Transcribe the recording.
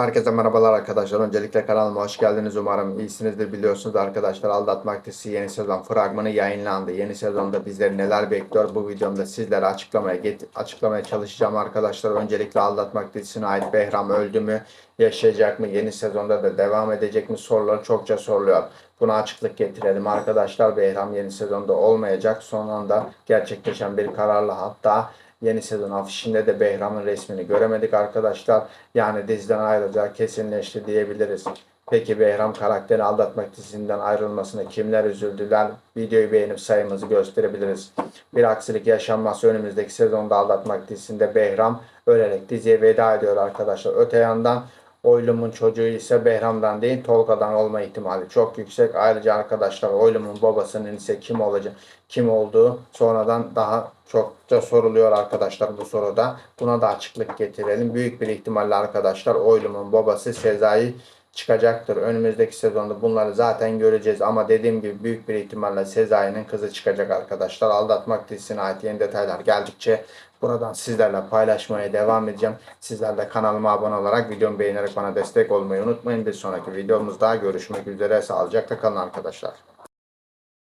Herkese merhabalar arkadaşlar. Öncelikle kanalıma hoş geldiniz. Umarım iyisinizdir. Biliyorsunuz arkadaşlar Aldatmak dizisi yeni sezon fragmanı yayınlandı. Yeni sezonda bizleri neler bekliyor? Bu videomda sizlere açıklamaya get- açıklamaya çalışacağım arkadaşlar. Öncelikle Aldatmak dizisine ait Behram öldü mü? Yaşayacak mı? Yeni sezonda da devam edecek mi? Soruları çokça soruluyor. Buna açıklık getirelim arkadaşlar. Behram yeni sezonda olmayacak. Son anda gerçekleşen bir kararla hatta Yeni sezon afişinde de Behram'ın resmini göremedik arkadaşlar. Yani diziden ayrılacağı kesinleşti diyebiliriz. Peki Behram karakteri aldatmak dizisinden ayrılmasına kimler üzüldüler? Videoyu beğenip sayımızı gösterebiliriz. Bir aksilik yaşanması önümüzdeki sezonda aldatmak dizisinde Behram ölerek diziye veda ediyor arkadaşlar. Öte yandan Oylum'un çocuğu ise Behram'dan değil Tolga'dan olma ihtimali çok yüksek. Ayrıca arkadaşlar Oylum'un babasının ise kim olacak, kim olduğu sonradan daha çokça soruluyor arkadaşlar bu soruda. Buna da açıklık getirelim. Büyük bir ihtimalle arkadaşlar Oylum'un babası Sezai çıkacaktır. Önümüzdeki sezonda bunları zaten göreceğiz ama dediğim gibi büyük bir ihtimalle Sezai'nin kızı çıkacak arkadaşlar. Aldatmak dizisine ait yeni detaylar geldikçe buradan sizlerle paylaşmaya devam edeceğim. Sizler de kanalıma abone olarak videomu beğenerek bana destek olmayı unutmayın. Bir sonraki videomuzda görüşmek üzere. Sağlıcakla kalın arkadaşlar.